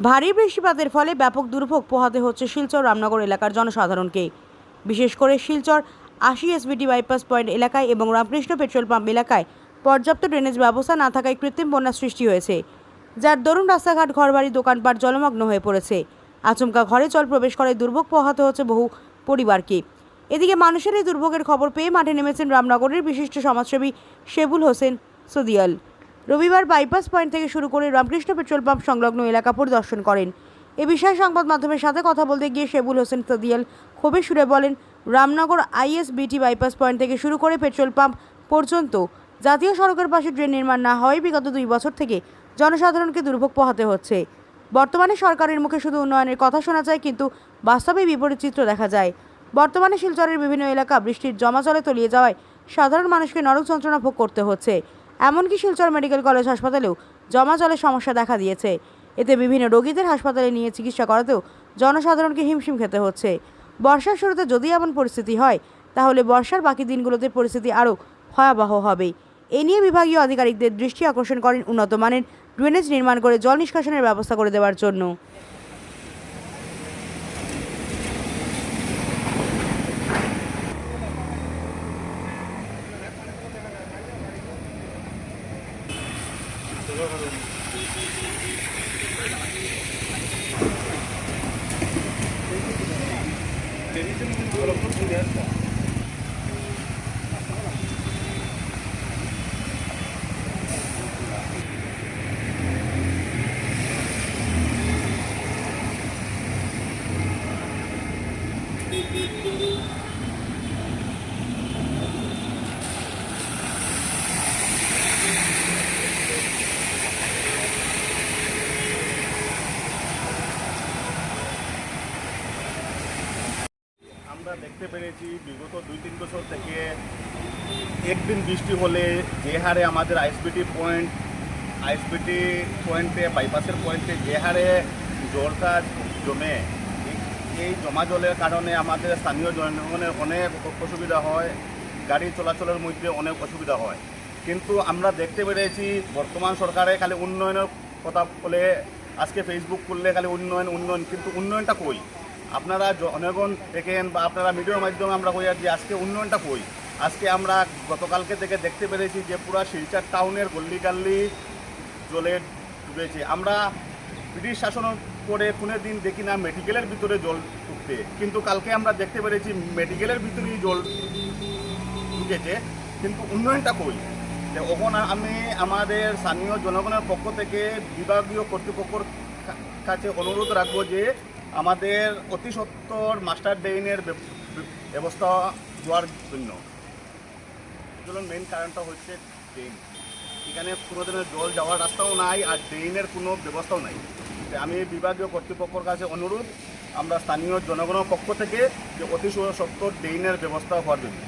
ভারী বৃষ্টিপাতের ফলে ব্যাপক দুর্ভোগ পোহাতে হচ্ছে শিলচর রামনগর এলাকার জনসাধারণকে। বিশেষ করে শিলচর আশি এসবিটি বাইপাস পয়েন্ট এলাকায় এবং রামকৃষ্ণ পেট্রোল পাম্প এলাকায় পর্যাপ্ত ড্রেনেজ ব্যবস্থা না থাকায় কৃত্রিম বন্যার সৃষ্টি হয়েছে, যার দরুন রাস্তাঘাট, ঘরবাড়ি, দোকানপাট জলমগ্ন হয়ে পড়েছে। আচমকা ঘরে জল প্রবেশ করে দুর্ভোগ পোহাতে হচ্ছে বহু পরিবারকে। এদিকে মানুষের এই দুর্ভোগের খবর পেয়ে মাঠে নেমেছেন রামনগরের বিশিষ্ট সমাজসেবী শেবুল হোসেন সুদিয়াল। রবিবার বাইপাস পয়েন্ট থেকে শুরু করে রামকৃষ্ণ পেট্রোল পাম্প সংলগ্ন এলাকা পরিদর্শন করেন। এ বিষয়ে সংবাদ মাধ্যমের সাথে কথা বলতে গিয়ে শেবুল হোসেন সদিয়াল ক্ষোভে সুরে বলেন, রামনগর আইএসবিটি বাইপাস পয়েন্ট থেকে শুরু করে পেট্রোল পাম্প পর্যন্ত জাতীয় সড়কের পাশে ড্রেন নির্মাণ না হওয়ায় বিগত দুই বছর থেকে জনসাধারণকে দুর্ভোগ পোহাতে হচ্ছে। বর্তমানে সরকারের মুখে শুধু উন্নয়নের কথা শোনা যায়, কিন্তু বাস্তবে বিপরীত চিত্র দেখা যায়। বর্তমানে শিলচরের বিভিন্ন এলাকা বৃষ্টির জমা জলে তলিয়ে যাওয়ায় সাধারণ মানুষকে নরক যন্ত্রণা ভোগ করতে হচ্ছে। এমনকি শিলচর মেডিকেল কলেজ হাসপাতালেও জমা জলের সমস্যা দেখা দিয়েছে। এতে বিভিন্ন রোগীদের হাসপাতালে নিয়ে চিকিৎসা করাতেও জনসাধারণকে হিমশিম খেতে হচ্ছে। বর্ষার শুরুতে যদি এমন পরিস্থিতি হয়, তাহলে বর্ষার বাকি দিনগুলোতে পরিস্থিতি আরও ভয়াবহ হবে। এ নিয়ে বিভাগীয় আধিকারিকদের দৃষ্টি আকর্ষণ করেন উন্নত মানের ড্রেনেজ নির্মাণ করে জল নিষ্কাশনের ব্যবস্থা করে দেওয়ার জন্য। Presidente. আমরা দেখতে পেরেছি, বিগত দুই, তিন বছর থেকে একদিন বৃষ্টি হলে যে হারে আমাদের আইএসবিটি পয়েন্ট আইএসবিটি পয়েন্টে বাইপাসের পয়েন্টে যে হারে জলটা জমে এই জমা জলের কারণে আমাদের স্থানীয় জনগণের অনেক অসুবিধা হয়, গাড়ি চলাচলের মধ্যে অনেক অসুবিধা হয়। কিন্তু আমরা দেখতে পেরেছি, বর্তমান সরকারে খালি উন্নয়নের কথা বলে, আজকে ফেসবুক করলে খালি উন্নয়ন উন্নয়ন, কিন্তু উন্নয়নটা কই? আপনারা জনগণ দেখেন বা আপনারা মিডিয়ার মাধ্যমে আমরা কই যে আজকে উন্নয়নটা কই? আজকে আমরা গতকালকে থেকে দেখতে পেরেছি যে পুরা শিলচর টাউনের গল্লি গাল্লি জলে ডুবেছে। আমরা ব্রিটিশ শাসন করে কোনো দিন দেখি না মেডিকেলের ভিতরে জল ঢুকতে কিন্তু কালকে আমরা দেখতে পেরেছি মেডিকেলের ভিতরেই জল ঢুকেছে। কিন্তু উন্নয়নটা কই? ওখন আমি আমাদের স্থানীয় জনগণের পক্ষ থেকে বিভাগীয় কর্তৃপক্ষর কাছে অনুরোধ রাখব যে আমাদের অতি সত্তর মাস্টার ড্রেইনের ব্যবস্থা দেওয়ার জন্য। মেন কারণটা হচ্ছে ড্রেন এখানে কোনো ধরনের জল যাওয়ার রাস্তাও নাই আর ড্রেনের কোনো ব্যবস্থাও নাই। আমি বিভাগীয় কর্তৃপক্ষের কাছে অনুরোধ, আমরা স্থানীয় জনগণের পক্ষ থেকে যে অতি সত্তর ড্রেনের ব্যবস্থা হওয়ার জন্য।